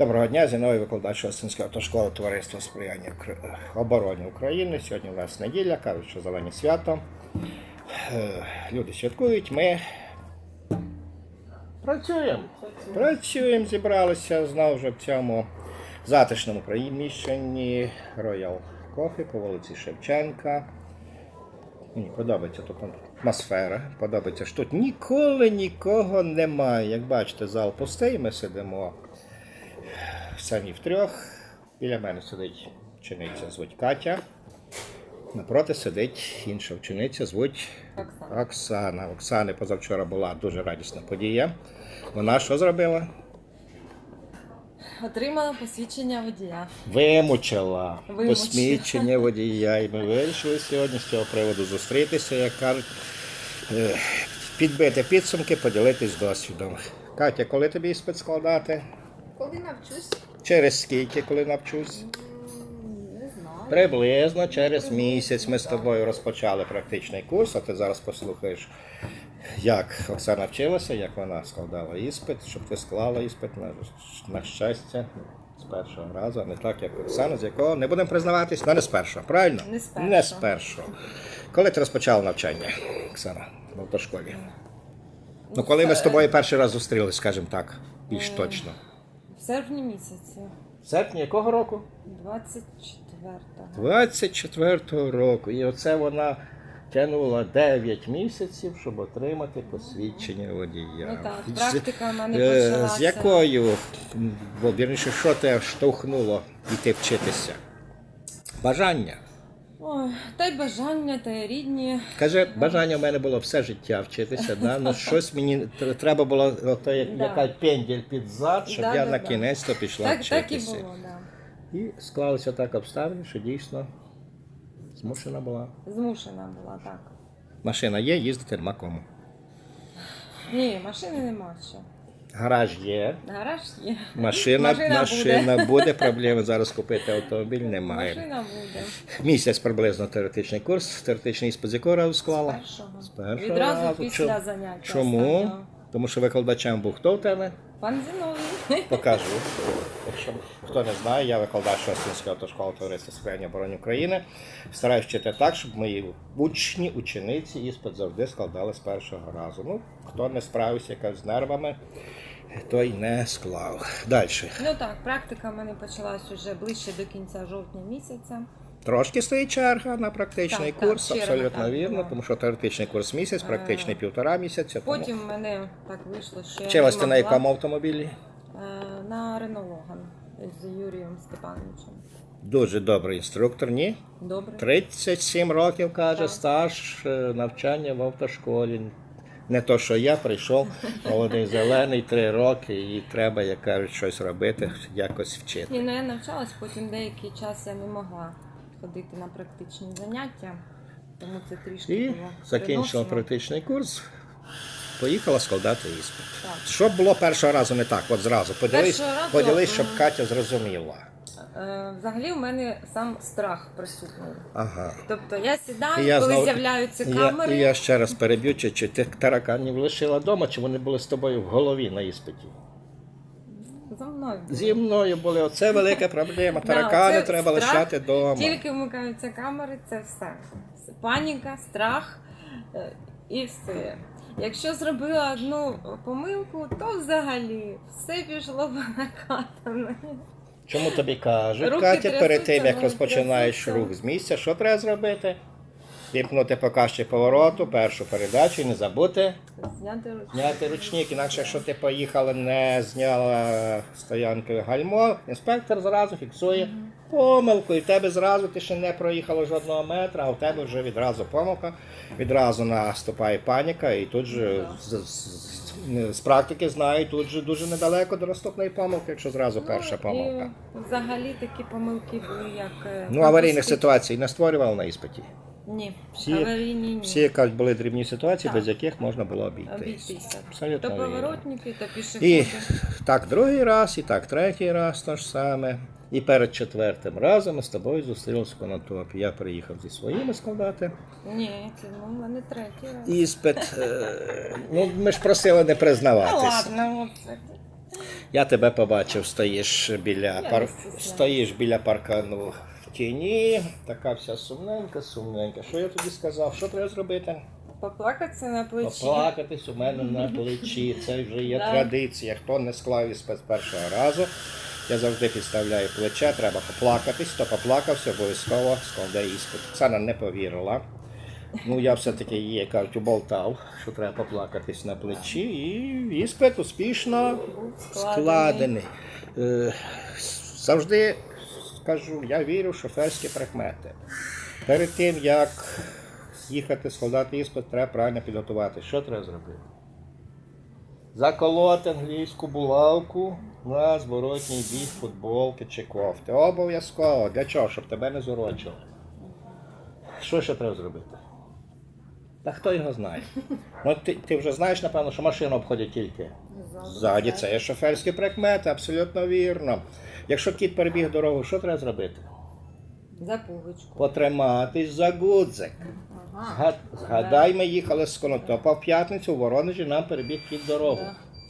Доброго дня, зі мною викладач Остинської автошколи Товариства сприяння обороні України. Сьогодні у нас неділя, кажуть, що зелені свято. Е, Люди святкують, ми працюємо. Працюємо, зібралися знову ж в цьому затишному приміщенні Royal Coffee по вулиці Шевченка. Мені подобається тут атмосфера, подобається, що тут ніколи нікого немає. Як бачите, зал пустий, ми сидимо самі втрьох. Біля мене сидить вчениця, звуть Катя. Напроти сидить інша вчениця, звуть Оксана. Оксана. Оксани позавчора була дуже радісна подія. Вона що зробила? Отримала посвідчення водія. Вимучила Вимучила. посмічення водія. І ми вирішили сьогодні з цього приводу зустрітися, як кажуть, е, підбити підсумки, поділитись досвідом. Катя, коли тобі іспит складати? Коли навчусь? Через скільки, коли навчусь? Не знаю. Приблизно через місяць ми з тобою розпочали практичний курс, а ти зараз послухаєш, як Оксана вчилася, як вона складала іспит, щоб ти склала іспит на, на щастя з першого разу, а не так, як Оксана, з якого не будемо признаватись, ну не з першого, правильно? Не з першого. Не з першого. Коли ти розпочала навчання, Оксана, в автошколі? Ну, коли ми з тобою перший раз зустрілись, скажімо так, більш точно. В серпні місяці. В серпні якого року? 24-го. 24-го року. І оце вона тягнула 9 місяців, щоб отримати посвідчення водія. Ну так, практика в мене е, почалася. З якою, бо, вірніше, що тебе штовхнуло йти вчитися? Бажання. Ой, та й бажання, та й рідні. Каже, бажання в мене було все життя вчитися, да? ну щось мені тр- треба було, ото, як, Да. яка пенділь під зад, щоб Да, я да, на да. кінець то пішла Так, вчитися. так і було, да. І склалося так обставини, що дійсно змушена була. Змушена була, так. Машина є, їздити нема кому. Ні, машини нема ще. Гараж є, Гараж є. машина, Машина машина, буде. буде. проблеми зараз купити автомобіль немає. Машина буде. Місяць приблизно теоретичний курс, теоретичний іспит з якого разу склала? Першого. З першого Відразу разу. після Чому? заняття. Чому? останнього. Тому що викладачем був хто в тебе? Пан Зіновій. Покажу. Якщо хто не знає, я викладач Шостинської автошколи товариства сприяння обороні України. Стараюсь вчити так, щоб мої учні, учениці іспит завжди складали з першого разу. Ну, хто не справився якось з нервами, той не склав. Далі. Ну так, практика в мене почалась уже ближче до кінця жовтня місяця. Трошки стоїть черга на практичний Так, так, курс, черга, абсолютно так, вірно, була. тому що теоретичний курс місяць, практичний півтора місяця. Тому... Потім в мене так вийшло, що Вчилась ти на якому автомобілі? е, на Рено Логан з Юрієм Степановичем. Дуже добрий інструктор, ні? Добре. 37 років, каже, Так. стаж е, навчання в автошколі. Не то, що я прийшов, молодий зелений, три роки, і треба, як кажуть, щось робити, якось вчити. Ні, ну я навчалась, потім деякий час я не могла ходити на практичні заняття, тому це трішки І було закінчила практичний курс, поїхала складати іспит. Так. Що було першого разу не так, от зразу. Поділись, поділись щоб. Катя зрозуміла. Е, Взагалі в мене сам страх присутній. Ага. Тобто я сідаю, я коли знов- з'являються І я, камери. я ще раз переб'ю, чи, чи ти тараканів лишила вдома, чи вони були з тобою в голові на іспиті? За мною. Зі мною були. Оце велика проблема. Таракани треба страх. лишати вдома. Тільки вмикаються камери, це все. Паніка, страх е, і все. Якщо зробила одну помилку, то взагалі все пішло по накатаній. Чому тобі кажуть, Руки Катя, перед тим як розпочинаєш рух з місця, що треба зробити? Вімкнути показчик повороту, першу передачу і не забути Зняти руки. зняти ручник. Інакше, якщо ти поїхала, не зняла стоянки гальмо, інспектор зразу фіксує помилку, і в тебе зразу ти ще не проїхала жодного метра, а в тебе вже відразу помилка, відразу наступає паніка, і тут же з, з- з практики знаю, тут же дуже недалеко до наступної помилки, якщо зразу перша Ну, помилка. І взагалі такі помилки були, як. е, Ну, аварійних ситуацій не створював на іспиті. Ні, Всі- аварійні ні. Всі кажуть, були дрібні ситуації, Так. без яких можна було обійтись. Обійтися. Абсолютно То вірно. поворотники, то пішоходи. І так другий раз, і так третій раз то ж саме. І перед четвертим разом ми з тобою зустрілися в конотопі. Я приїхав зі своїми складати. Ні, це ну, в мене третій раз. Іспит. е, Ну, ми ж просили не Ну признаватись. ладно, от. Я тебе побачив, стоїш біля, пар... не стоїш біля паркану в тіні, така вся сумненька, сумненька. Що я тобі сказав? Що треба зробити? Поплакатися на плечі. Поплакатись у мене на плечі. Це вже є традиція. Хто не склав іспит з першого разу, я завжди підставляю плече, треба поплакатись, хто поплакався, обов'язково складе іспит. Оксана не повірила. Ну, я все-таки її, як кажуть, уболтав, що треба поплакатись на плечі, і іспит успішно складений. Е, Завжди скажу, я вірю в шоферські прикмети. Перед тим, як їхати складати іспит, треба правильно підготувати. Що треба зробити? Заколоти англійську булавку на зворотній бік футболки чи кофти. Обов'язково. Для чого? Щоб тебе не зорочили. Що ще треба зробити? Та хто його знає? Ну, ти, ти вже знаєш, напевно, що машину обходять тільки. Ззаді це є шоферські прикмети, абсолютно вірно. Якщо кіт перебіг дорогу, що треба зробити? Запугочку. Потриматись за гудзик. Зга- Згадай, ми їхали з Конотопа в п'ятницю, в Воронежі нам перебіг кіт дорогу.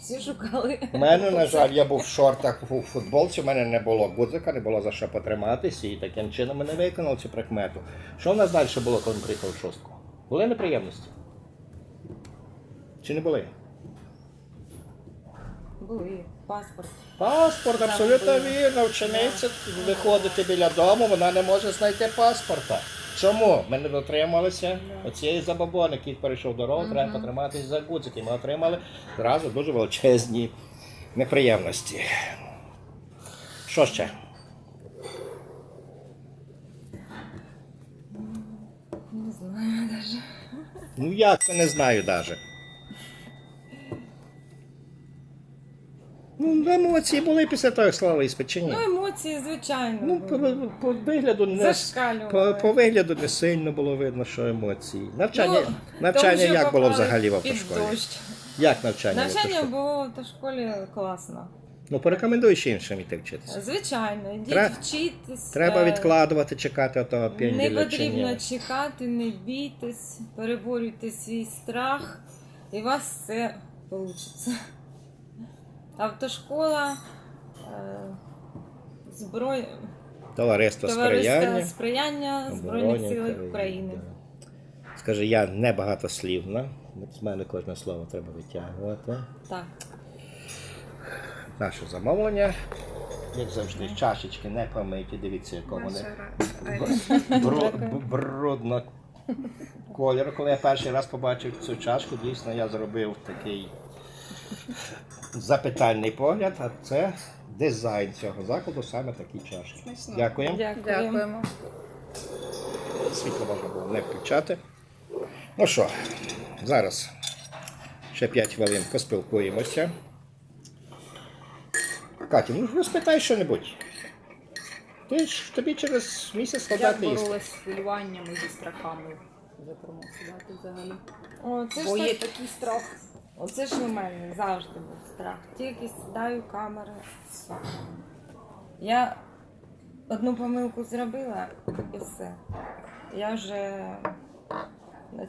Всі шукали. У мене, на жаль, я був в шортах у футболці, у мене не було гудзика, не було за що потриматися, і таким чином ми не виконали цю прикмету. Що в нас далі було, коли ми приїхали в шостку? Були неприємності? Чи не були? Були. Паспорт. Паспорт, абсолютно вірно. Вчениця виходити біля дому, вона не може знайти паспорта. Чому? Ми не дотрималися оцієї забобони. Кіт перейшов дорогу, треба потриматися за гудзики. Ми отримали зразу дуже величезні неприємності. Що ще? Не знаю даже. Ну як це не знаю навіть. Ну, емоції були після того, як слава іспит, чи ні? Ну, емоції, звичайно. Ну, по, були. по вигляду не по, Зашкалювали. по вигляду не сильно було видно, що емоції. Навчання, Ну, навчання як було попали взагалі в під автошколі? дощ. Як навчання? в Навчання автошколі? було в автошколі класно. Ну порекомендуй ще іншим іти вчитися. Звичайно, йдіть Тре- вчитись. Треба е, відкладувати, чекати того Не пенділя чи потрібно ні. чекати, не бійтесь, переборюйте свій страх, і у вас все вийде. Автошкола, е, зброй... Товариство товариство сприяння. сприяння Збройних сил України. да. Скажи, я не багатослівна. З мене кожне слово треба витягувати. Так. Наше замовлення. Як завжди, чашечки не помиті. Дивіться, якого вони бру- брудно кольору. Коли я перший раз побачив цю чашку, дійсно я зробив такий запитальний погляд, а це дизайн цього закладу, саме такі чашки. Дякуємо. Дякуємо. Світло можна було не включати. Ну що, зараз ще 5 хвилин поспілкуємося. Катя, ну розпитай що-небудь. Ти ж тобі через місяць Як складати іспит. боролась з хвилюваннями зі страхами за промовсувати взагалі? О, це Бо ж є так... такий страх. Оце ж у мене завжди був страх. Тільки сідаю камери. все. Я одну помилку зробила і все. Я вже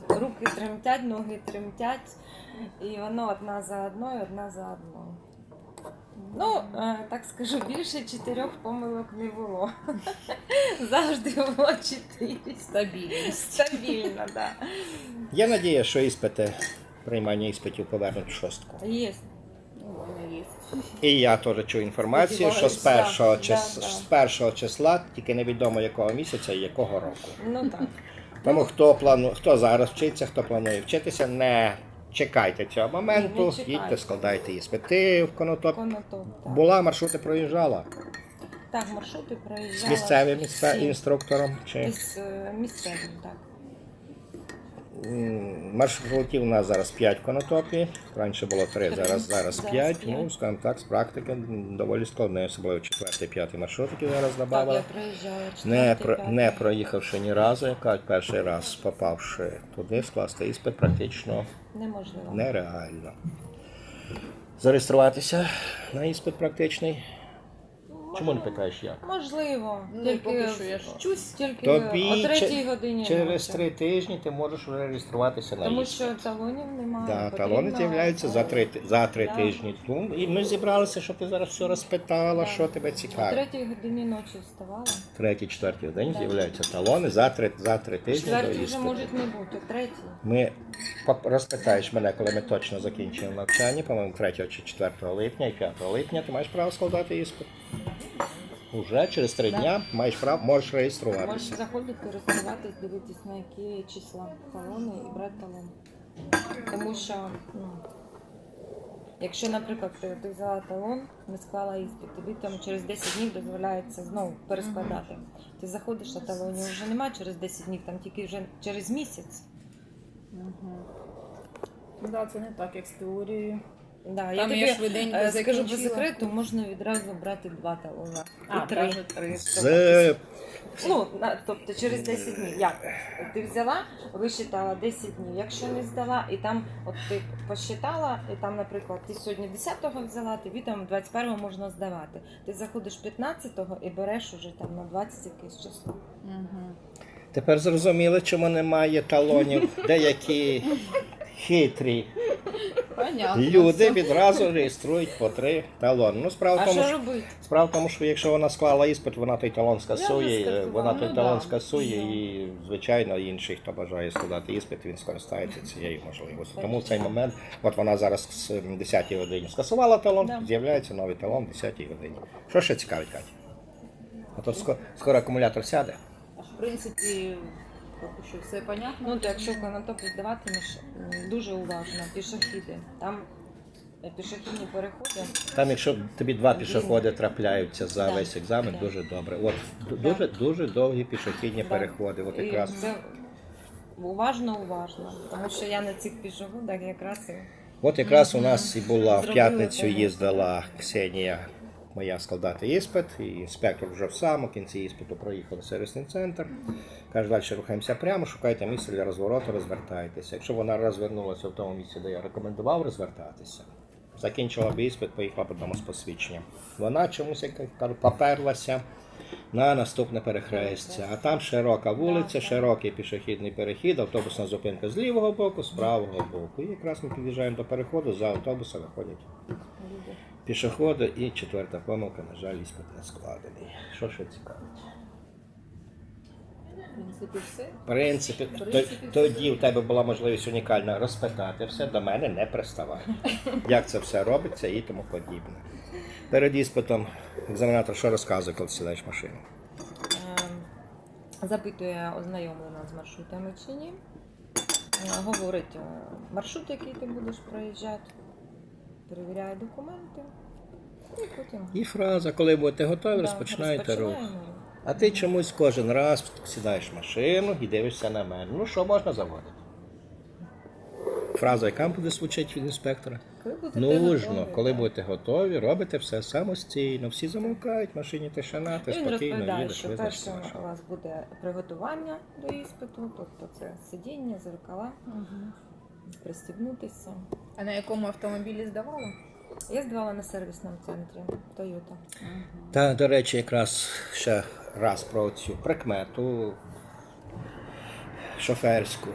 руки тремтять, ноги тремтять, і воно одна за одною, одна за одною. Ну, е, так скажу, більше чотирьох помилок не було. Завжди було чотири. Стабільність. Стабільно, так. Да. Є надія, що іспити, приймання іспитів повернуть в шостку. Є. Ну. І я теж чую інформацію, що з першого, да, чис... да. з першого числа, тільки невідомо якого місяця і якого року. Ну так. Тому хто плану... хто зараз вчиться, хто планує вчитися, не чекайте цього моменту, не чекайте. їдьте, складайте іспити в конотоп. Конотоп, так. Була маршрути проїжджала Так, маршрути з проїжджали. місцевим всі. інструктором. Чи З е, місцевим, так. Маршрутів у нас зараз 5 в конотопі. Раніше було 3, Три. зараз, зараз Зараз 5. п'ять. Ну, скажімо так, з практики доволі складно, особливо 4 5 маршрут, який зараз додавали. Не, не проїхавши ні разу, яка перший раз попавши туди, скласти іспит практично Неможливо. нереально. Зареєструватися на іспит практичний. Чому не питаєш як? Можливо. Ну, тільки поки що я ж вчусь. Тільки Тобі о третій че- годині. Через ночі. три тижні ти можеш вже реєструватися на Тому що талонів немає. Да, потрібно, талони з'являються за три, ти- за три Да. тижні. тому. І ми зібралися, щоб ти зараз все розпитала, Да. що тебе О цікавить. третій годині ночі вставала. Третій, четвертий день Да. з'являються талони за три, за три тижні до Четвертій вже іспиту. можуть не бути, третій. Ми поп- розпитаєш мене, коли ми точно закінчимо навчання, по-моєму, 3 чи 4 липня і 5 липня ти маєш право складати іспит. Уже через три Да. дня маєш право, можеш реєструватися. Можеш заходити, реєструватись, дивитись на які числа талони і брати талон. Тому що, ну, якщо, наприклад, ти, ти взяла талон, не склала іспит, тобі там через 10 днів дозволяється знову перескладати. Ти заходиш, а талонів вже немає через 10 днів, там тільки вже через місяць. Угу. Да, це не так, як з теорією. Да, я тобі я швиденько е, скажу по закінчила. секрету, можна відразу брати два талона. А, і три. даже три. З Ну, на, тобто через 10 днів. Як? Ти взяла, висчитала 10 днів. Якщо не здала, і там от ти посчитала, і там, наприклад, ти сьогодні 10-го взяла, тобі там 21-го можна здавати. Ти заходиш 15-го і береш уже там на 20 якесь число. Угу. Тепер зрозуміли, чому немає талонів. Деякі хитрі Понятно. люди відразу реєструють по три талони. Ну, справа в А тому, що що робити? Справа в тому, що якщо вона склала іспит, вона той талон скасує, е, вона той Ну, талон да. скасує і, звичайно, інший, хто бажає складати іспит, він скористається цією можливістю. Тому в цей момент, от вона зараз з 10 годині скасувала талон, Да. з'являється новий талон в 10 годині. Що ще цікавить, Катя? А то ско- скоро акумулятор сяде. В принципі, поки що все понятно. Ну, то якщо конотоп здаватимеш, дуже уважно, пішохіди. Там е, пішохідні переходи. Там, якщо тобі два пішоходи трапляються за Да. весь екзамен, Да. дуже добре. От дуже дуже довгі пішохідні Да. переходи. От якраз це уважно, уважно. Тому що я на цих пішоходах якраз і От якраз у нас і була в п'ятницю їздила Ксенія моя складати іспит, і інспектор вже в самому кінці іспиту проїхав сервісний центр. Каже, далі рухаємося прямо, шукайте місце для розвороту, розвертайтеся. Якщо вона розвернулася в тому місці, де я рекомендував розвертатися, закінчила б іспит, поїхала б додому з посвідченням. Вона чомусь поперлася на наступне перехрестя. А там широка вулиця, широкий пішохідний перехід, автобусна зупинка з лівого боку, з правого боку. І якраз ми під'їжджаємо до переходу, за автобуса виходять люди. пішоходи. І четверта помилка, на жаль, іспит не складений. Що ще цікавить? В принципі, все. В принципі, принципі, тоді в тебе була можливість унікальна розпитати все, до мене не приставай. Як це все робиться і тому подібне. Перед іспитом екзаменатор що розказує, коли сідаєш в машину? Ем, Запитує, ознайомлена з маршрутами чи ні. Е, Говорить е, маршрут, який ти будеш проїжджати, перевіряє документи. І потім І фраза, коли будете готові, да, розпочинаєте рух. розпочинаємо. А ти чомусь кожен раз сідаєш в машину і дивишся на мене. Ну що можна заводити? Фраза, яка буде звучить від інспектора? Коли будете Нужно, готові, коли да. будете готові, робите все самостійно. Всі замовкають, в машині тишина, ти Він спокійно розповідає, їдеш, що першим у вас буде приготування до іспиту, тобто це сидіння, зеркала, Угу. Пристібнутися. А на якому автомобілі здавала? Я здавала на сервісному центрі Toyota. Та, до речі, якраз ще раз про цю прикмету шоферську.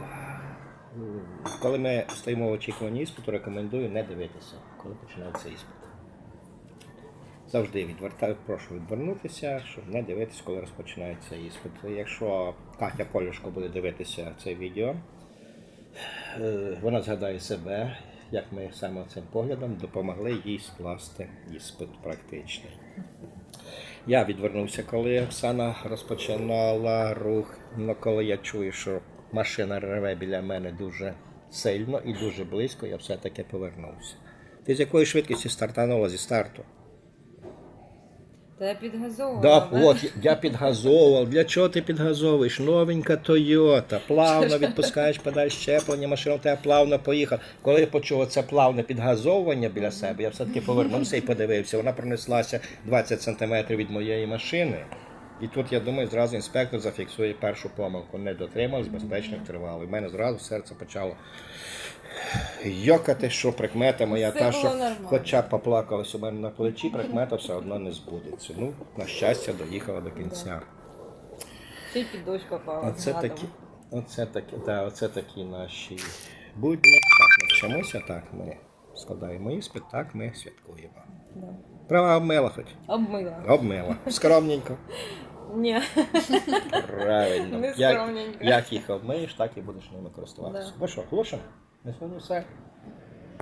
Коли ми стоїмо в очікуванні іспиту, рекомендую не дивитися, коли починається іспит. Завжди відвертаю, прошу відвернутися, щоб не дивитися, коли розпочинається іспит. Якщо Катя Полюшко буде дивитися це відео, вона згадає себе, як ми саме цим поглядом допомогли їй скласти іспит практичний. Я відвернувся, коли Оксана розпочинала рух. Ну, коли я чую, що машина реве біля мене дуже сильно і дуже близько, я все-таки повернувся. Ти з якою швидкістю стартанула зі старту? Та я підгазовував. Да, от я підгазовував. Для чого ти підгазовуєш? Новенька Тойота, плавно відпускаєш педаль щеплення, машина в тебе плавно поїхала. Коли я почув це плавне підгазовування біля себе, я все-таки повернувся і подивився. Вона пронеслася 20 сантиметрів від моєї машини. І тут, я думаю, зразу інспектор зафіксує першу помилку. Не дотримався безпечних тривалих. У мене зразу серце почало йокати, що прикмета моя Все та, було що нормально. хоча б поплакалась у мене на плечі, прикмета все одно не збудеться. Ну, на щастя, доїхала до кінця. Ще й під дощ попала. Оце такі, оце такі, да, оце такі наші будні. Так, ми вчимося, так ми складаємо іспит, так ми святкуємо. Да. Права обмила хоч. Обмила. Обмила. Скромненько. Ні. Правильно. Не Як, скромненько. як їх обмиєш, так і будеш ними користуватися. Да. Ну що, глушимо? На сьогодні все.